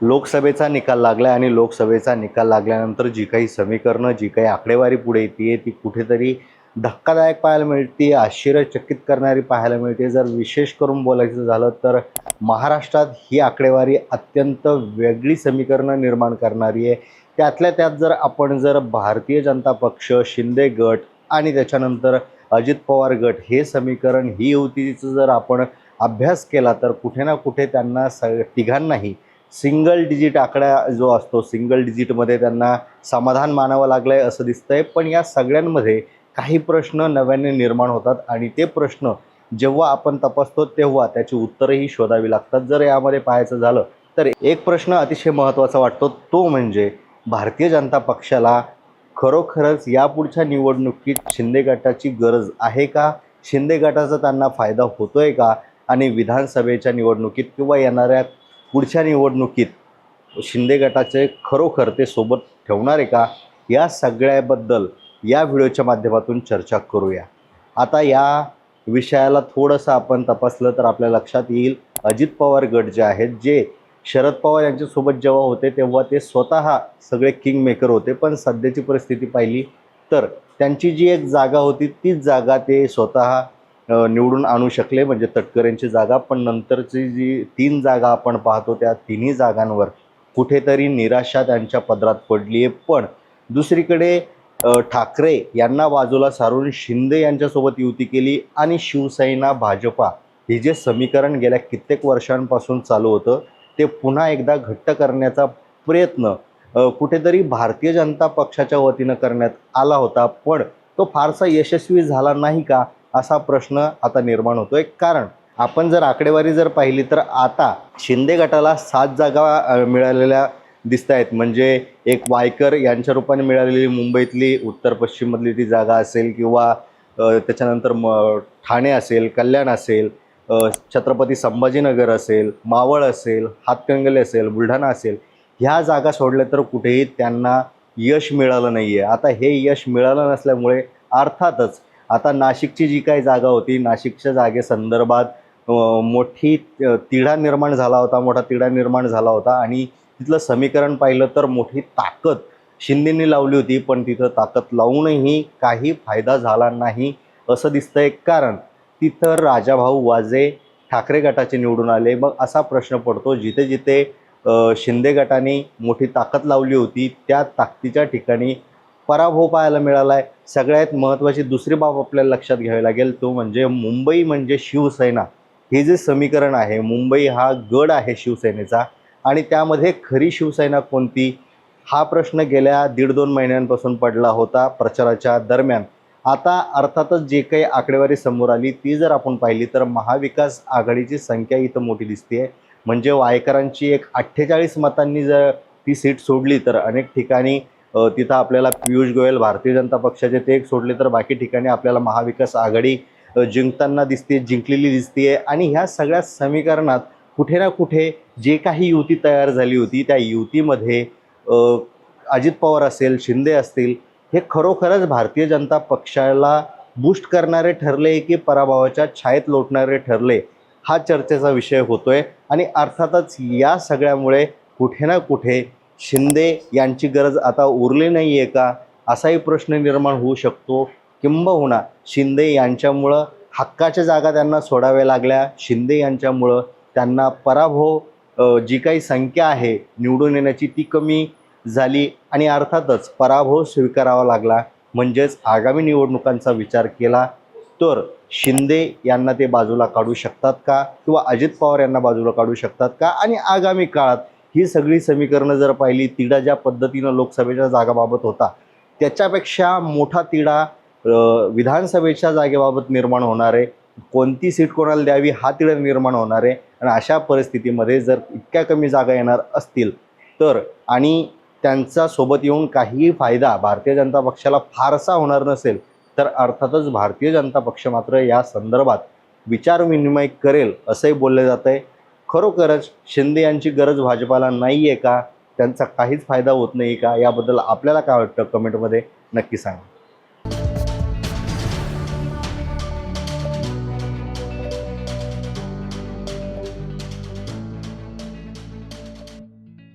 लोकसभेचा निकाल लागला आणि लोकसभेचा निकाल लागल्यानंतर जी काही समीकरणं जी काही आकडेवारी पुढे येते ती कुठेतरी धक्कादायक पाहायला मिळते आश्चर्यचकित करणारी पाहायला मिळते जर विशेष करून बोलायचं झालं तर महाराष्ट्रात ही आकडेवारी अत्यंत वेगळी समीकरणं निर्माण करणारी आहे त्यातल्या त्यात जर आपण जर भारतीय जनता पक्ष शिंदे गट आणि त्याच्यानंतर अजित पवार गट हे समीकरण ही युतीचं जर आपण अभ्यास केला तर कुठे ना कुठे त्यांना स तिघांनाही सिंगल डिजिट आकडा जो असतो सिंगल डिजिटमध्ये त्यांना समाधान मानावं लागलं आहे असं दिसतंय. पण या सगळ्यांमध्ये काही प्रश्न नव्याने निर्माण होतात आणि ते प्रश्न जेव्हा आपण तपासतो तेव्हा त्याची उत्तरंही शोधावी लागतात. जर यामध्ये पाहायचं झालं तर एक प्रश्न अतिशय महत्त्वाचा वाटतो. तो म्हणजे भारतीय जनता पक्षाला खरोखरच यापुढच्या निवडणुकीत शिंदे गटाची गरज आहे का? शिंदे गटाचा त्यांना फायदा होतोय का? आणि विधानसभेच्या निवडणुकीत किंवा येणाऱ्या पुढच्या निवडणुकीत शिंदे गटाचे खरोखर ते सोबत ठेवणार आहे का? या सगळ्याबद्दल या व्हिडिओच्या माध्यमातून चर्चा करूया. आता या विषयाला थोडंसं आपण तपासलं तर आपल्या लक्षात येईल अजित पवार गट जे आहेत जे शरद पवार यांच्यासोबत जेव्हा होते तेव्हा ते स्वतः सगळे किंग मेकर होते पण सध्याची परिस्थिती पाहिली तर त्यांची जी एक जागा होती तीच जागा ते स्वतः निवडून आणू शकले म्हणजे तटकरेंची जागा पण नंतरची जी तीन जागा आपण पाहतो त्या तिन्ही जागांवर कुठेतरी निराशा त्यांच्या पदरात पडली आहे. पण दुसरीकडे ठाकरे यांना बाजूला सारून शिंदे यांच्यासोबत युती केली आणि शिवसेना भाजपा हे जे समीकरण गेल्या कित्येक वर्षांपासून चालू होतं ते पुन्हा एकदा घट्ट करण्याचा प्रयत्न कुठेतरी भारतीय जनता पक्षाच्या वतीनं करण्यात आला होता. पण तो फारसा यशस्वी झाला नाही का? असा प्रश्न आता निर्माण होतोय. कारण आपण जर आकडेवारी जर पाहिली तर आता शिंदे गटाला सात जागा मिळालेल्या दिसत आहेत म्हणजे एक वायकर यांच्या रूपाने मिळालेली मुंबईतली उत्तर पश्चिममधली ती जागा असेल किंवा त्याच्यानंतर म ठाणे असेल कल्याण असेल छत्रपती संभाजीनगर असेल मावळ असेल हातकंगले असेल बुलढाणा असेल ह्या जागा सोडल्या तर कुठेही त्यांना यश मिळालं नाही आहे आता हे यश मिळालं नसल्यामुळे अर्थातच आता नाशिकची जी काही जागा होती नाशिकच्या जागेसंदर्भात मोठी तिढा निर्माण झाला होता मोठा तिढा निर्माण झाला होता आणि तिथलं समीकरण पाहिलं तर मोठी ताकद शिंदेंनी लावली होती पण तिथं ताकद लावूनही काही फायदा झाला नाही असं दिसतंय. कारण तिथं राजाभाऊ वाजे ठाकरे गटाचे निवडून आले. मग असा प्रश्न पडतो जिथे जिथे शिंदे गटाने मोठी ताकद लावली होती त्या ताकदीच्या ठिकाणी पराभव पाहायला मिळाला आहे सगळ्यात महत्त्वाची दुसरी बाब आपल्याला लक्षात घ्यावी लागेल तो म्हणजे मुंबई म्हणजे शिवसेना. हे जे समीकरण आहे मुंबई हा गड आहे शिवसेनेचा आणि त्यामध्ये खरी शिवसेना कोणती? हा प्रश्न गेल्या दीड दोन महिन्यांपासून पडला होता प्रचाराच्या दरम्यान. आता अर्थातच जे काही आकडेवारी समोर आली ती जर आपण पाहिली तर महाविकास आघाडीची संख्या इथं मोठी दिसते आहे म्हणजे वायकरांची एक अठ्ठेचाळीस मतांनी जर ती सीट सोडली तर अनेक ठिकाणी तिथं आपल्याला पियुष गोयल भारतीय जनता पक्षाचे ते एक सोडले तर बाकी ठिकाणी आपल्याला महाविकास आघाडी जिंकताना दिसते जिंकलेली दिसते आणि ह्या सगळ्या समीकरणात कुठे ना कुठे जे काही युती तयार झाली होती त्या युतीमध्ये अजित पवार असेल शिंदे असतील हे खरोखरच भारतीय जनता पक्षाला बूस्ट करणारे ठरले की पराभवाच्या छायेत लोटणारे ठरले हा चर्चेचा विषय होतोय. आणि अर्थातच या सगळ्यामुळे कुठे ना कुठे शिंदे यांची गरज आता उरली नाही आहे का? असाही प्रश्न निर्माण होऊ शकतो किंबहुना शिंदे यांच्यामुळं हक्काच्या जागा त्यांना सोडाव्या लागल्या. शिंदे यांच्यामुळं त्यांना पराभव जी काही संख्या आहे निवडून येण्याची ती कमी झाली आणि अर्थातच पराभव स्वीकारावा लागला. म्हणजेच आगामी निवडणुकांचा विचार केला तर शिंदे यांना ते बाजूला काढू शकतात का? किंवा अजित पवार यांना बाजूला काढू शकतात का? आणि आगामी काळात ही सगळी समीकरणं जर पाहिली तिढा ज्या पद्धतीनं लोकसभेच्या जागाबाबत होता त्याच्यापेक्षा मोठा तिढा विधानसभेच्या जागेबाबत निर्माण होणार आहे कोणती सीट कोणाला द्यावी हा तिढा निर्माण होणार आहे आणि अशा परिस्थितीमध्ये जर इतक्या कमी जागा येणार असतील तर आणि त्यांचा सोबत येऊन काहीही फायदा भारतीय जनता पक्षाला फारसा होणार नसेल तर अर्थातच भारतीय जनता पक्ष मात्र या संदर्भात विचारविनिमय करेल असंही बोललं जात आहे खरोखरच शिंदे यांची गरज भाजपाला नाही आहे का? त्यांचा काहीच फायदा होत नाही का? याबद्दल आपल्याला काय वाटतं? कमेंटमध्ये नक्की सांगा.